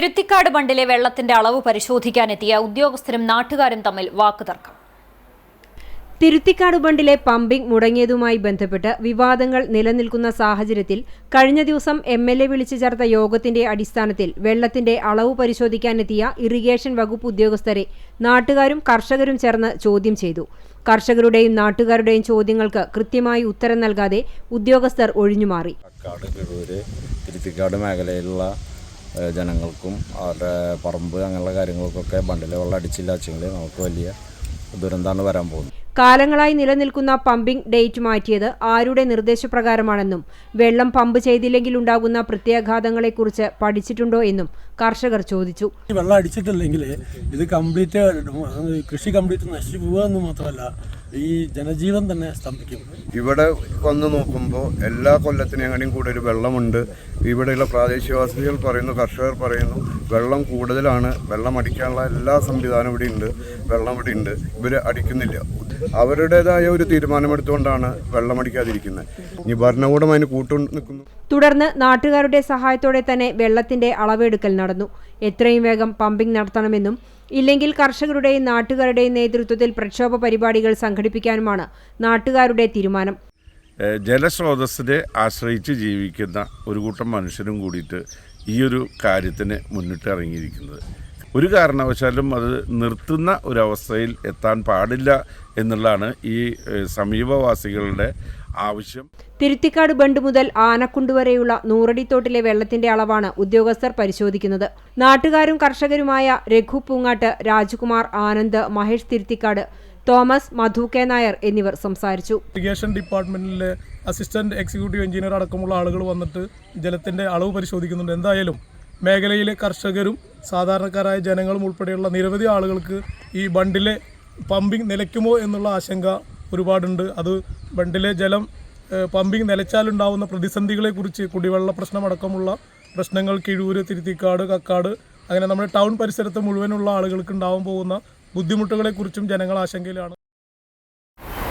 തിരുത്തിക്കാട് ബണ്ടിലെ വെള്ളത്തിന്റെ അളവ് പരിശോധിക്കാനെത്തിയ ഉദ്യോഗസ്ഥരും നാട്ടുകാരും തമ്മിൽ വാക്കുതർക്കം. തിരുത്തിക്കാട് ബണ്ടിലെ പമ്പിംഗ് മുടങ്ങിയതുമായി ബന്ധപ്പെട്ട് വിവാദങ്ങൾ നിലനിൽക്കുന്ന സാഹചര്യത്തിൽ കഴിഞ്ഞ ദിവസം എം എൽ എ വിളിച്ചു ചേർത്ത യോഗത്തിന്റെ അടിസ്ഥാനത്തിൽ വെള്ളത്തിന്റെ അളവ് പരിശോധിക്കാനെത്തിയ ഇറിഗേഷൻ വകുപ്പ് ഉദ്യോഗസ്ഥരെ നാട്ടുകാരും കർഷകരും ചേർന്ന് ചോദ്യം ചെയ്തു. കർഷകരുടെയും നാട്ടുകാരുടെയും ചോദ്യങ്ങൾക്ക് കൃത്യമായി ഉത്തരം നൽകാതെ ഉദ്യോഗസ്ഥർ ഒഴിഞ്ഞുമാറി. തിരുത്തിക്കാട് മേഖലയിലുള്ള ജനങ്ങൾക്കും അവരുടെ പറമ്പ് അങ്ങനെയുള്ള കാര്യങ്ങൾക്കൊക്കെ ബണ്ടിലെ വെള്ളം അടിച്ചില്ല വെച്ചെങ്കിൽ നമുക്ക് വലിയ ദുരന്തമാണ് വരാൻ പോകുന്നത്. കാലങ്ങളായി നിലനിൽക്കുന്ന പമ്പിംഗ് ഡേറ്റ് മാറ്റിയത് ആരുടെ നിർദ്ദേശപ്രകാരമാണെന്നും വെള്ളം പമ്പ് ചെയ്തില്ലെങ്കിൽ ഉണ്ടാകുന്ന പ്രത്യാഘാതങ്ങളെക്കുറിച്ച് പഠിച്ചിട്ടുണ്ടോ എന്നും കർഷകർ ചോദിച്ചു. വെള്ളം അടിച്ചിട്ടില്ലെങ്കിൽ ഇത് കംപ്ലീറ്റ് കൃഷി കംപ്ലീറ്റ് നശിച്ചു പോകുക എന്ന് മാത്രമല്ല ഈ ജനജീവൻ തന്നെ സ്തംഭിക്കും ഇവിടെ വന്ന് നോക്കുമ്പോൾ എല്ലാ കൊല്ലത്തിനെങ്ങനെയും കൂടെ ഒരു വെള്ളമുണ്ട്. ഇവിടെയുള്ള പ്രാദേശികവാസികൾ പറയുന്നു കർഷകർ പറയുന്നു വെള്ളം കൂടുതലാണ് വെള്ളം അടിക്കാനുള്ള എല്ലാ സംവിധാനവും ഇവിടെ ഉണ്ട് വെള്ളം ഇവിടെ ഉണ്ട് ഇവർ അടിക്കുന്നില്ല. അവരുടേതായ ഒരു തീരുമാനമെടുത്തുകൊണ്ടാണ് വെള്ളമടിക്കാതിരിക്കുന്നത്. ഇനി ഭരണകൂടം അതിന് കൂട്ടു നിൽക്കുന്നു തുടർന്ന് നാട്ടുകാരുടെ സഹായത്തോടെ തന്നെ വെള്ളത്തിന്റെ അളവെടുക്കൽ നടന്നു. എത്രയും വേഗം പമ്പിംഗ് നടത്തണമെന്നും ഇല്ലെങ്കിൽ കർഷകരുടെയും നാട്ടുകാരുടെയും നേതൃത്വത്തിൽ പ്രക്ഷോഭ പരിപാടികൾ സംഘടിപ്പിക്കാനുമാണ് നാട്ടുകാരുടെ തീരുമാനം. ജലസ്രോതസ്സിനെ ആശ്രയിച്ച് ജീവിക്കുന്ന ഒരു കൂട്ടം മനുഷ്യരും കൂടിയിട്ട് ഈ ഒരു കാര്യത്തിന് മുന്നിട്ട് ഇറങ്ങിയിരിക്കുന്നത്. ഒരു കാരണവശാലും അത് നിർത്തുന്ന ഒരവസ്ഥയിൽ എത്താൻ പാടില്ല എന്നുള്ളതാണ് ഈ സമീപവാസികളുടെ ആവശ്യം. തിരുത്തിക്കാട് ബണ്ട് മുതൽ ആനക്കുണ്ട് വരെയുള്ള നൂറടിത്തോട്ടിലെ വെള്ളത്തിന്റെ അളവാണ് ഉദ്യോഗസ്ഥർ പരിശോധിക്കുന്നത്. നാട്ടുകാരും കർഷകരുമായ രഘു പൂങ്ങാട്ട് രാജ്കുമാർ ആനന്ദ് മഹേഷ് തിരുത്തിക്കാട് തോമസ് മധു കെ നായർ എന്നിവർ സംസാരിച്ചു. ഇറിഗേഷൻ ഡിപ്പാർട്ട്മെന്റിലെ അസിസ്റ്റന്റ് എക്സിക്യൂട്ടീവ് എഞ്ചിനീയർ അടക്കമുള്ള ആളുകൾ വന്നിട്ട് ജലത്തിന്റെ അളവ് പരിശോധിക്കുന്നുണ്ട്. എന്തായാലും മേഖലയിലെ കർഷകരും സാധാരണക്കാരായ ജനങ്ങളും ഉൾപ്പെടെയുള്ള നിരവധി ആളുകൾക്ക് ഈ ബണ്ടിലെ പമ്പിംഗ് നിലയ്ക്കുമോ എന്നുള്ള ആശങ്ക ഒരുപാടുണ്ട്. അത് ബണ്ടിലെ ജലം പമ്പിംഗ് നിലച്ചാലുണ്ടാവുന്ന പ്രതിസന്ധികളെക്കുറിച്ച് കുടിവെള്ള പ്രശ്നമടക്കമുള്ള പ്രശ്നങ്ങൾ കിഴൂര് തിരുത്തിക്കാട് കക്കാട് അങ്ങനെ നമ്മുടെ ടൗൺ പരിസരത്ത് മുഴുവനുള്ള ആളുകൾക്ക് ഉണ്ടാവാൻ പോകുന്ന ബുദ്ധിമുട്ടുകളെക്കുറിച്ചും ജനങ്ങൾ ആശങ്കയിലാണ്.